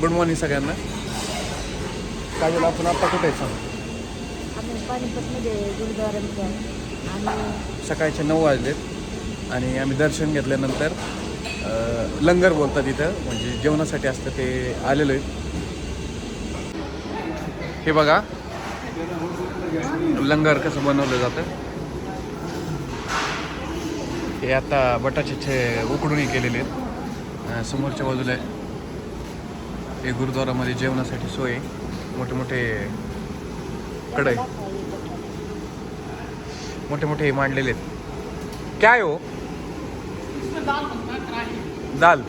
Good morning सगळ्यांना. काजल आपण आता कुठे आहे सांग आम्ही पानिपतमध्ये गुरुद्वारामध्ये आहे आणि सकाळचे नऊ वाजलेत आणि आम्ही दर्शन घेतल्यानंतर अ, लंगर बोलतात इथं म्हणजे जेवणासाठी असतं ते आलेलो आहे. हे बघा लंगर कसं बनवलं जातं. हे आता बटाचे छे उकडूनही केलेले आहेत. अ, समोरच्या बाजूला आहे हे गुरुद्वारामध्ये जेवणासाठी सोय. मोठे मोठे कढई. मोठे मोठे मांडलेले आहेत. क्या है? हो दाल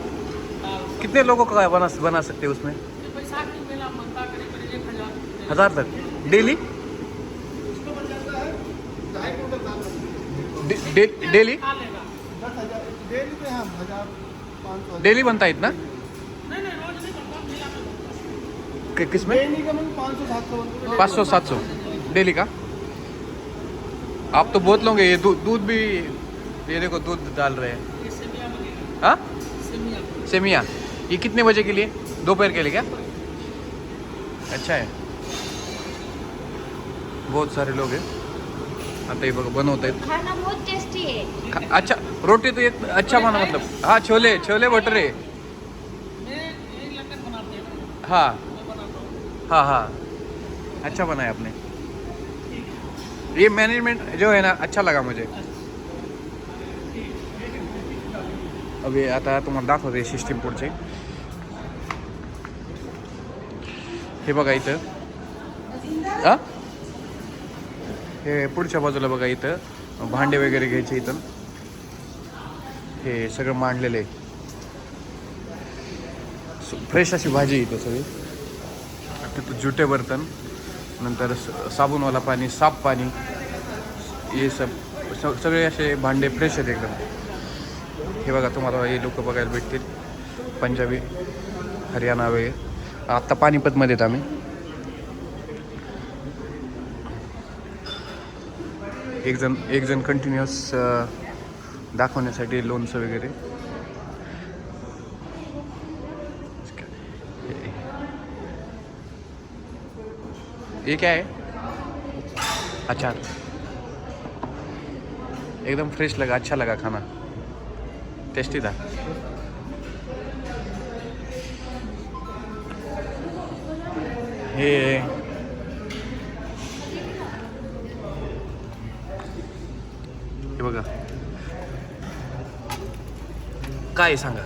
कितने लोगों का बना बना सकते हैं उसमें? हज़ार. तक. डेली? डेली? डेली बनता है इतना? कि- किसमें पाँच सौ सात सौ डेली का? आप तो बहुत लोगे ये दूध भी ये देखो दूध डाल रहे हैं। हाँ? सेमिया ये कितने बजे के लिए? दोपहर के लिए क्या? अच्छा है। बहुत सारे लोग हैं। आता ये बघा बनवत आहेत खाना बहुत टेस्टी है। अच्छा रोटी तो एक अच्छा बना मतलब। हाँ छोले छोले भटूरे। हाँ। हाँ हाँ. अच्छा बनाया आपने। ये मैनेजमेंट जो है ना अच्छा लगा मुझे। अभी आता तुम्हाला दाखवते सिस्टीम पुढचे हे बघा इथं हा? हे पुढच्या बाजूला बघा इथं भांडे वगैरे घ्यायचे इथं हे सगळं मांडलेलं। आहे फ्रेश अशी भाजी आहे इथं सगळी। तिथं जुटे बर्तन नंतर स- साबूनवाला पाणी साफ पाणी हे सब सगळे असे भांडे फ्रेश आहेत एकदम. हे बघा तुम्हाला हे लोक बघायला भेटतील. पंजाबी हरियाणा वगैरे. आत्ता पानिपतमध्ये आहेत आम्ही. एक जण एक जण कंटिन्युअस दाखवण्यासाठी लोणचं वगैरे. ये क्या है? अचार। एकदम फ्रेश लगा अच्छा लगा खाना। टेस्टी था। हे हे बघा। काय सांगा?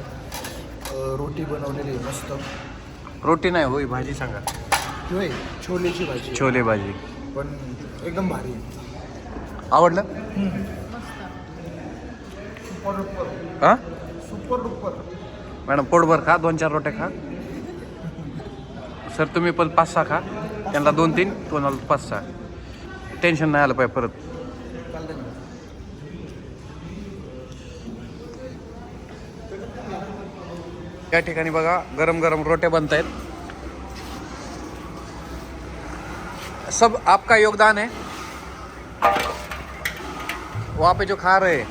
रोटी बनवलेली मस्त. रोटी नाही होय भाजी सांगा. होय छोलेची भाजी. छोले भाजी. पण एकदम भारी आहे. आवडलं? Super duper. हां? Super duper. मॅडम पोटभर खा दोन चार रोट्या खा. सर तुम्ही पण पाच सहा खा. त्यांना दोन तीन कोणाला पाच सहा. टेन्शन नाही आलं पाहिजे परत. चालतंय ना. या ठिकाणी बघा गरम गरम रोटे बनत आहेत सब आपका योगदान है। वहाँ पे जो खा रहे हैं।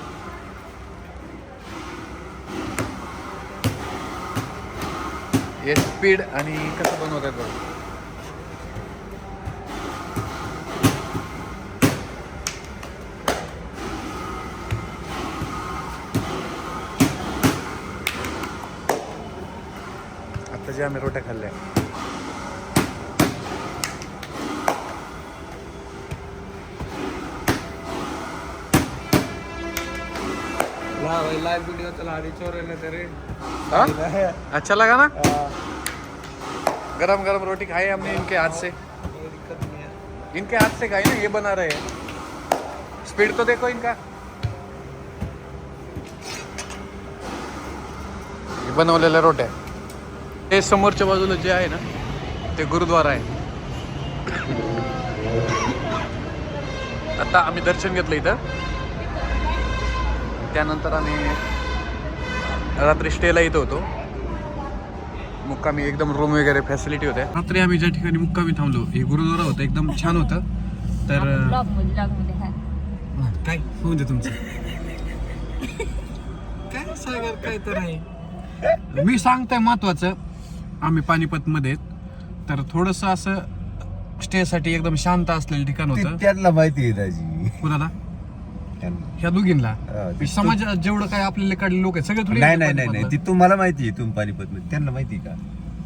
हे स्पीड आणि कसं बनवत बघा आता जे आम्ही रोट्या खाल्ल्या लाइव वीडियो चला रही चोर ने तेरे हाँ? अच्छा लगा ना? गरम गरम रोटी खाई हमने इनके हाथ से. है इनके हाथ से खाई ना ये बना रहे हैं. स्पीड तो देखो इनका. बनवलेल्या रोट्या हे समोरच्या बाजूला जे आहे ना ते गुरुद्वारा आहे. आता आम्ही दर्शन घेतलं इथं. त्यानंतर आम्ही रात्री स्टेला इथं होतो. मुक्कामी एकदम रूम वगैरे फॅसिलिटी होत्या. रात्री आम्ही ज्या ठिकाणी मुक्कामी थांबलो हे गुरुद्वारा होतं एकदम छान होतं. तर हा. काय? होऊन दे तुमचं. काय सागर काय तर आहे. मी सांगतोय महत्वाचं. आम्ही पानिपतमध्ये. तर थोडंसं असं स्टेसाठी एकदम शांत असलेलं ठिकाण होतं. त्यांना माहिती आहे दाजी. कुणाला? त्यांना. ह्या दोघींना हा, ते- समाजात जेवढं काय आपल्याला काढले लोक आहेत सगळे थोडी नाही नाही नाही नाही ती. तुम्हाला माहिती आहे तुम्ही पानिपत मध्ये त्यांना माहिती आहे का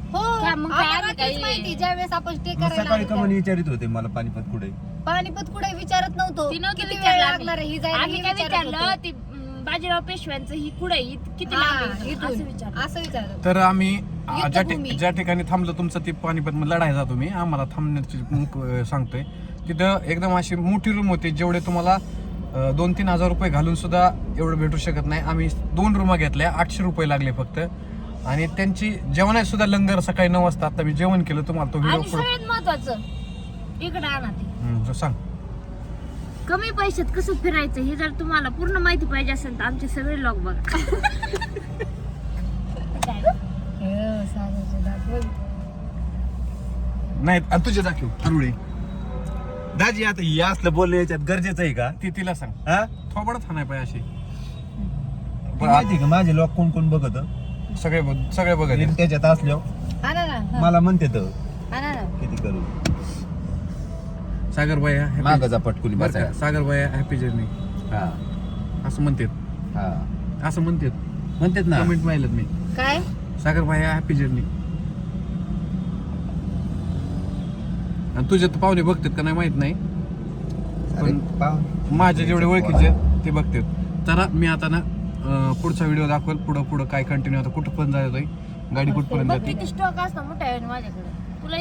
हो काय मग काय आम्हाला आम्ही तेच काही- माहिती ज्यावेळेस आपण स्टे मग करायला सकाळी आलो का म्हणे विचारित होते मला पानिपत कुठे त्या- पानिपत कुठे विचारत नव्हतो ती नव्हती किती वेळ विचारलं लागणार आहे ही जायला आम्ही हे काय विचारत विचारलं होतो. ती अं, बाजीराव पेशव्यांचं ही कुठे आहे? किती हा, लांब आहे? इथून. असं विचारलं असं विचारत तर आम्ही आ, ज्या ठि- युद्धभूमी. ज्या ठिकाणी थांबलो तुमचं ती पानिपत मध्ये लढाई जातो मी आम्हाला थांबण्याची मुक- अं, सांगतोय तिथं एकदम अशी मोठी रूम होती जेवढे तुम्हाला दोन तीन हजार रुपये घालून सुद्धा एवढं भेटू शकत नाही. आम्ही दोन रूमा घेतल्या. आठशे रुपये लागले फक्त. आणि त्यांची जेवणात सुद्धा लंगर सकाळी नऊ वाजता. आता मी जेवण केलं. तुम्हाला तो आणि व्हिडिओ सगळ्यात महत्वाचं इकडे आणा ते. सांग. कमी पैशात कसं फिरायचं हे जर तुम्हाला पूर्ण माहिती पाहिजे असेल तर आमचे सगळे लॉग बघा? नाही आणि तुझे दाखव. हरुळे. दाजी आता हे असलं बोलणं याच्यात गरजेचं आहे का? ती तिला सांग. हा? थोबडच हाणाय पाहिजे अशी. तुला माहिती आहे का माझे लोक कोण कोण बघत? सगळे बघ- सगळे बघत. त्याच्यात असल्यावर. आणा ना हा. मला म्हणते तर. आणा ना किती करू? सागर बाया happy- मागाचा पटकुली बरं का? बसायला. सागर बाया हॅपी जर्नी हा. असं म्हणतात. हा. असं म्हणतात. म्हणतात ना. कमेंट पाहिलं मी. काय? सागर भाया हॅपी जर्नी आणि तुझे तर पाहुणे बघतात का नाही माहीत नाही. पण. माझे जेवढे ओळखीचे आहेत, ते बघतात. तर मी आता ना अं, पुढचा व्हिडिओ दाखवेल पुढं पुढं काय कंटिन्यू होतं कुठं पण जातोय गाडी कुठपर्यंत बघ जाते? किती स्टॉक असतो मोठ्या आहे माझ्याकडे. तुला